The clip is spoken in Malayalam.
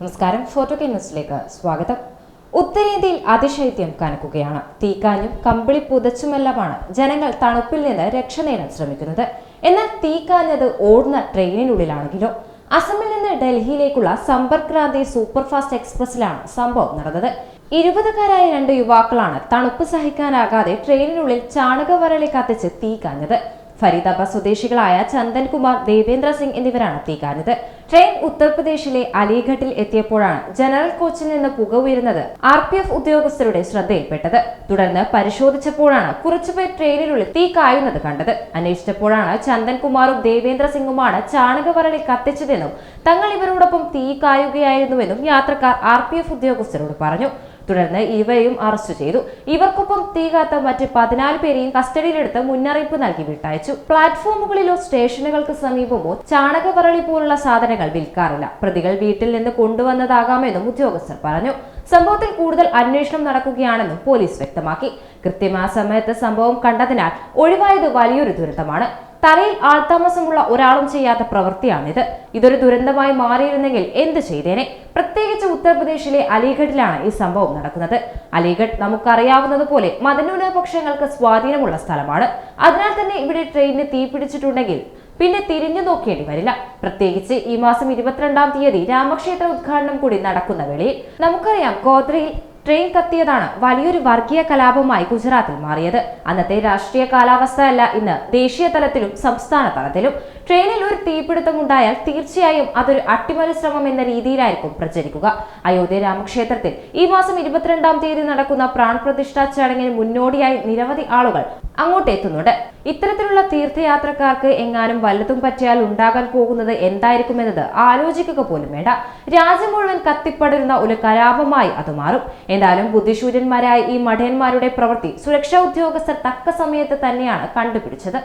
നമസ്കാരം. ഫോട്ടോ കിന്നസിലേക്ക് സ്വാഗതം. ഉത്തരേന്ത്യയിൽ അതിശൈത്യം കനക്കുകയാണ്. തീക്കാഞ്ഞും കമ്പിളി പുതച്ചുമെല്ലാമാണ് ജനങ്ങൾ തണുപ്പിൽ നിന്ന് രക്ഷ നേടാൻ ശ്രമിക്കുന്നത്. എന്നാൽ തീക്കാഞ്ഞത് ഓടുന്ന ട്രെയിനിനുള്ളിലാണെങ്കിലോ? അസമിൽ നിന്ന് ഡൽഹിയിലേക്കുള്ള സമ്പർക്ക് ക്രാന്തി സൂപ്പർഫാസ്റ്റ് എക്സ്പ്രസിലാണ് സംഭവം നടന്നത്. ഇരുപതുകാരായ രണ്ട് യുവാക്കളാണ് തണുപ്പ് സഹിക്കാനാകാതെ ട്രെയിനിനുള്ളിൽ ചാണകവരളി കത്തിച്ച് തീ കാഞ്ഞത്. ഫരീദാബാദ് സ്വദേശികളായ ചന്ദൻ കുമാർ ദേവേന്ദ്ര സിംഗ് എന്നിവരാണ് തീകാഞ്ഞത് ട്രെയിൻ ഉത്തർപ്രദേശിലെ അലിഘട്ടിൽ എത്തിയപ്പോഴാണ് ജനറൽ കോച്ചിൽ നിന്ന് പുക ഉയരുന്നത് ആർ പി എഫ് ഉദ്യോഗസ്ഥരുടെ ശ്രദ്ധയിൽപ്പെട്ടത്. തുടർന്ന് പരിശോധിച്ചപ്പോഴാണ് കുറച്ചുപേർ ട്രെയിനിനുള്ളിൽ തീ കായുന്നത് കണ്ടത്. അന്വേഷിച്ചപ്പോഴാണ് ചന്ദൻ കുമാറും ദേവേന്ദ്ര സിംഗുമാണ് ചാണകവരളി കത്തിച്ചതെന്നും തങ്ങൾ ഇവരോടൊപ്പം തീ കായുകയായിരുന്നുവെന്നും യാത്രക്കാർ ആർ പി എഫ് ഉദ്യോഗസ്ഥരോട് പറഞ്ഞു. തുടർന്ന് ഇവയും അറസ്റ്റ് ചെയ്തു. ഇവർക്കൊപ്പം തീ കാത്ത മറ്റ് പതിനാല് പേരെയും കസ്റ്റഡിയിലെടുത്ത് മുന്നറിയിപ്പ് നൽകി വിട്ടയച്ചു. പ്ലാറ്റ്ഫോമുകളിലോ സ്റ്റേഷനുകൾക്ക് സമീപമോ ചാണകവറളി പോലുള്ള സാധനങ്ങൾ വിൽക്കാറില്ല. പ്രതികൾ വീട്ടിൽ നിന്ന് കൊണ്ടുവന്നതാകാമെന്നും ഉദ്യോഗസ്ഥർ പറഞ്ഞു. സംഭവത്തിൽ കൂടുതൽ അന്വേഷണം നടക്കുകയാണെന്നും പോലീസ് വ്യക്തമാക്കി. കൃത്യമായ സമയത്ത് സംഭവം കണ്ടതിനാൽ ഒഴിവായത് വലിയൊരു ദുരന്തമാണ്. തലയിൽ ആൾതാമസമുള്ള ഒരാളും ചെയ്യാത്ത പ്രവൃത്തിയാണിത്. ഇതൊരു ദുരന്തമായി മാറിയിരുന്നെങ്കിൽ എന്ത് ചെയ്തേനെ? പ്രത്യേകിച്ച് ഉത്തർപ്രദേശിലെ അലിഗഡിലാണ് ഈ സംഭവം നടക്കുന്നത്. അലിഗഡ് നമുക്കറിയാവുന്നതുപോലെ മതന്യൂനപക്ഷങ്ങൾക്ക് സ്വാധീനമുള്ള സ്ഥലമാണ്. അതിനാൽ തന്നെ ഇവിടെ ട്രെയിനിന് തീപിടിച്ചിട്ടുണ്ടെങ്കിൽ പിന്നെ തിരിഞ്ഞു നോക്കേണ്ടി വരില്ല. പ്രത്യേകിച്ച് ഈ മാസം ഇരുപത്തിരണ്ടാം തീയതി രാമക്ഷേത്ര ഉദ്ഘാടനം കൂടി നടക്കുന്ന വേളയിൽ നമുക്കറിയാം ഗോദ്രയിൽ ട്രെയിൻ കത്തിയതാണ് വലിയൊരു വർഗീയ കലാപമായി ഗുജറാത്തിൽ മാറിയത്. അന്നത്തെ രാഷ്ട്രീയ കാലാവസ്ഥയല്ല ഇന്ന് ദേശീയ തലത്തിലും സംസ്ഥാന തലത്തിലും. ട്രെയിനിൽ ഒരു തീപിടുത്തം ഉണ്ടായാൽ തീർച്ചയായും അതൊരു അട്ടിമറി ശ്രമം എന്ന രീതിയിലായിരിക്കും പ്രചരിക്കുക. അയോധ്യ രാമക്ഷേത്രത്തിൽ ഈ മാസം ഇരുപത്തിരണ്ടാം തീയതി നടക്കുന്ന പ്രാൺപ്രതിഷ്ഠാ ചടങ്ങിന് മുന്നോടിയായി നിരവധി ആളുകൾ അങ്ങോട്ട് എത്തുന്നുണ്ട് ഇത്തരത്തിലുള്ള തീർത്ഥയാത്രക്കാർക്ക് എങ്ങാനും വല്ലതും പറ്റിയാൽ ഉണ്ടാകാൻ പോകുന്നത് എന്തായിരിക്കുമെന്നത് ആലോചിക്കുക പോലും വേണ്ട. രാജ്യം മുഴുവൻ കത്തിപ്പടരുന്ന ഒരു കലാപമായി അത് മാറും. എന്തായാലും ബുദ്ധിശൂര്യന്മാരായ ഈ മഠയന്മാരുടെ പ്രവൃത്തി സുരക്ഷാ ഉദ്യോഗസ്ഥർ തക്ക സമയത്ത് തന്നെയാണ് കണ്ടുപിടിച്ചത്.